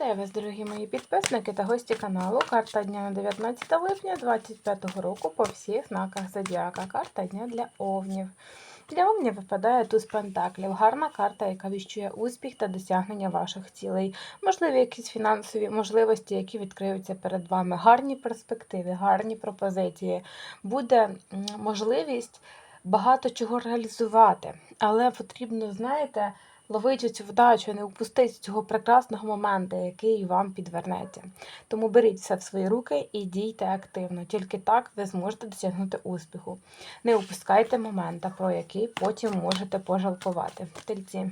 Вітаю вас, дорогі мої підписники та гості каналу. Карта дня на 19 липня 2025 року по всіх знаках Зодіака. Карта дня для овнів. Для овнів випадає туз пентаклів. Гарна карта, яка віщує успіх та досягнення ваших цілей. Можливі якісь фінансові можливості, які відкриються перед вами. Гарні перспективи, гарні пропозиції. Буде можливість багато чого реалізувати, але потрібно, знаєте, ловити цю вдачу, не упустити цього прекрасного моменту, який вам підвернеться. Тому беріть все в свої руки і дійте активно. Тільки так ви зможете досягнути успіху. Не упускайте момента, про який потім можете пожалкувати. Тельці.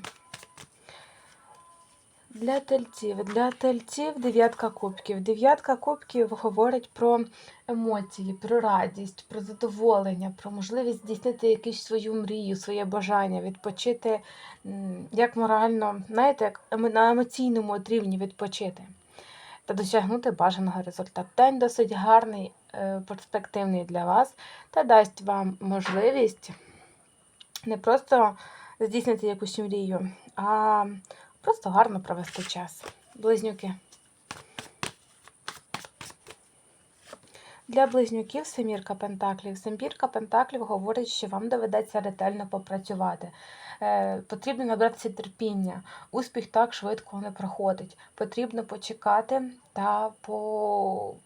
Для тельців. Для тельців дев'ятка кубків. Дев'ятка кубків говорить про емоції, про радість, про задоволення, про можливість здійснити якусь свою мрію, своє бажання, відпочити як морально, знаєте, як на емоційному рівні відпочити та досягнути бажаного результату. День досить гарний, е, перспективний для вас та дасть вам можливість не просто здійснити якусь мрію, а просто гарно провести час. Близнюки. Для близнюків семірка пентаклів. Семірка пентаклів говорить, що вам доведеться ретельно попрацювати. Е, потрібно набратися терпіння. Успіх так швидко не проходить. Потрібно почекати та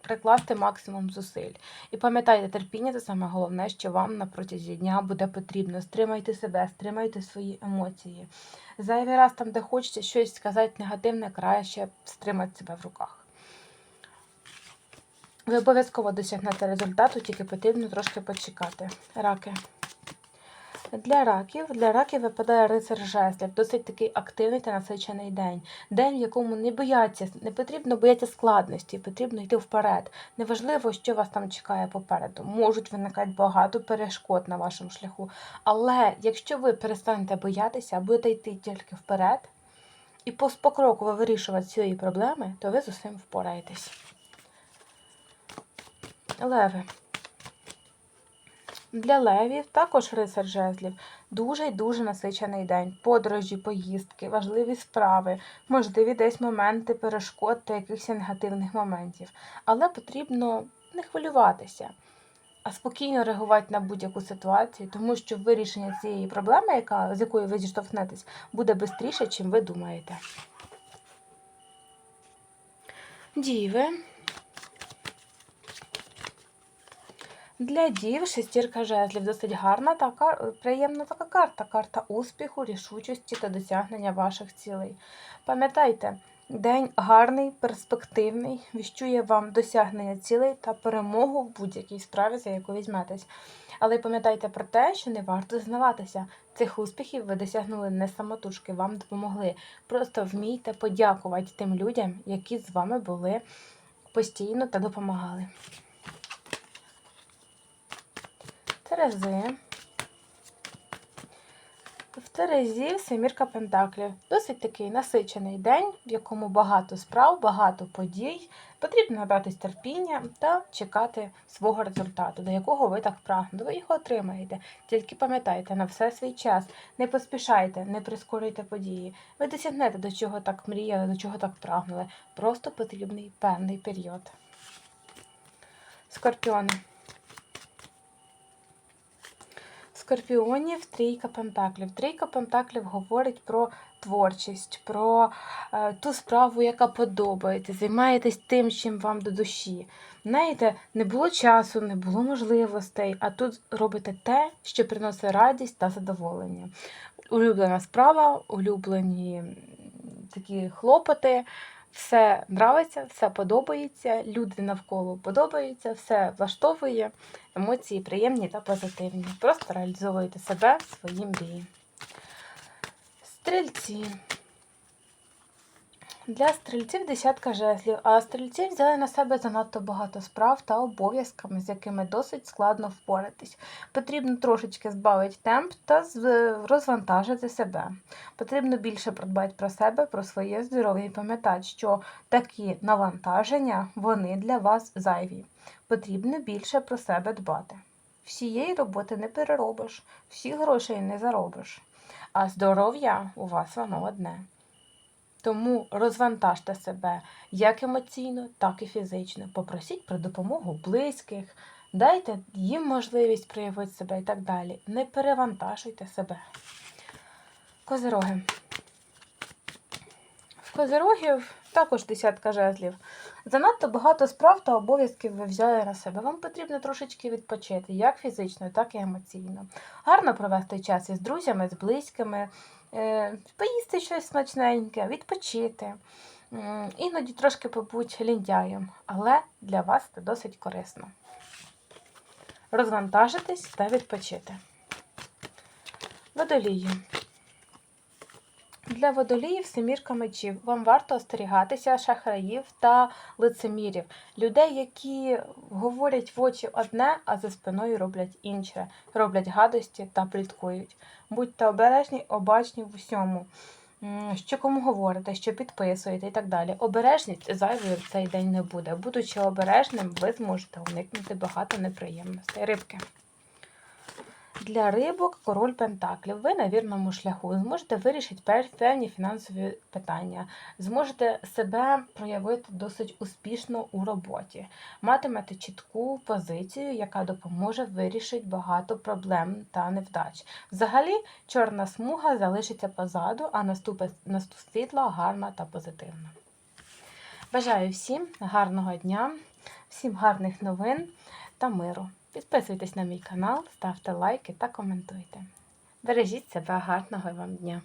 прикласти максимум зусиль. І пам'ятайте, терпіння це саме головне, що вам на протязі дня буде потрібно. Стримайте себе, стримайте свої емоції. Зайвий раз там, де хочеться щось сказати негативне, краще стримати себе в руках. Ви обов'язково досягнете результату, тільки потрібно трошки почекати. Раки. Для раків, для раків випадає рицар жезлів, досить такий активний та насичений день. День, в якому не бояться, не потрібно боятися складності, потрібно йти вперед. Неважливо, що вас там чекає попереду. Можуть виникати багато перешкод на вашому шляху. Але якщо ви перестанете боятися, будете йти тільки вперед і покроково вирішувати свої проблеми, то ви з усім впораєтесь. Леви. Для левів також рицар жезлів. Дуже й дуже насичений день. Подорожі, поїздки, важливі справи, можливі десь моменти перешкод та якихось негативних моментів. Але потрібно не хвилюватися, а спокійно реагувати на будь-яку ситуацію, тому що вирішення цієї проблеми, яка, з якою ви зіштовхнетесь, буде швидше, чим ви думаєте. Діви. Для дів шестірка жезлів досить гарна така приємна така карта. Карта успіху, рішучості та досягнення ваших цілей. Пам'ятайте, день гарний, перспективний, віщує вам досягнення цілей та перемогу в будь-якій справі, за яку візьметесь. Але пам'ятайте про те, що не варто знаватися. Цих успіхів ви досягнули не самотужки, вам допомогли. Просто вмійте подякувати тим людям, які з вами були постійно та допомагали. Терези. В Терезі семірка пентаклів. Досить такий насичений день, в якому багато справ, багато подій. Потрібно набратись терпіння та чекати свого результату, до якого ви так прагнете. Ви його отримаєте. Тільки пам'ятайте на все свій час. Не поспішайте, не прискорюйте події. Ви досягнете до чого так мріяли, до чого так прагнули. Просто потрібний певний період. Скорпіони. Скорпіонів трійка пентаклів. Трійка пентаклів говорить про творчість, про е, ту справу, яка подобається. Займаєтесь тим, чим вам до душі. Знаєте, не було часу, не було можливостей, а тут робите те, що приносить радість та задоволення. Улюблена справа, улюблені такі хлопоти. Все нравиться, все подобається, люди навколо подобаються, все влаштовує, емоції приємні та позитивні. Просто реалізовуйте себе, свої мрії. Стрільці. Для стрільців десятка жезлів, а стрільці взяли на себе занадто багато справ та обов'язками, з якими досить складно впоратись. Потрібно трошечки збавити темп та розвантажити себе. Потрібно більше подбати про себе, про своє здоров'я і пам'ятати, що такі навантаження вони для вас зайві. Потрібно більше про себе дбати. Всієї роботи не переробиш, всіх грошей не заробиш, а здоров'я у вас воно одне. Тому розвантажте себе як емоційно, так і фізично. Попросіть про допомогу близьких, дайте їм можливість проявити себе і так далі. Не перевантажуйте себе. Козироги. В козирогів також десятка жезлів. Занадто багато справ та обов'язків ви взяли на себе. Вам потрібно трошечки відпочити, як фізично, так і емоційно. Гарно провести час із друзями, з близькими, поїсти щось смачненьке, відпочити. Іноді трошки побудь ліндяєм, але для вас це досить корисно. Розвантажитись та відпочити. Водолії. Для водоліїв семірка мечів. Вам варто остерігатися шахраїв та лицемірів, людей, які говорять в очі одне, а за спиною роблять інше, роблять гадості та пліткують. Будьте обережні, обачні в усьому. Що кому говорите, що підписуєте і так далі. Обережність зайвою в цей день не буде. Будучи обережним, ви зможете уникнути багато неприємностей. Рибки. Для рибок король Пентаклів. Ви на вірному шляху. Зможете вирішити певні фінансові питання, зможете себе проявити досить успішно у роботі, матимете чітку позицію, яка допоможе вирішити багато проблем та невдач. Взагалі, чорна смуга залишиться позаду, а наступить наступ світла гарна та позитивна. Бажаю всім гарного дня, всім гарних новин та миру. Підписуйтесь на мій канал, ставте лайки та коментуйте. Бережіть себе, гарного вам дня!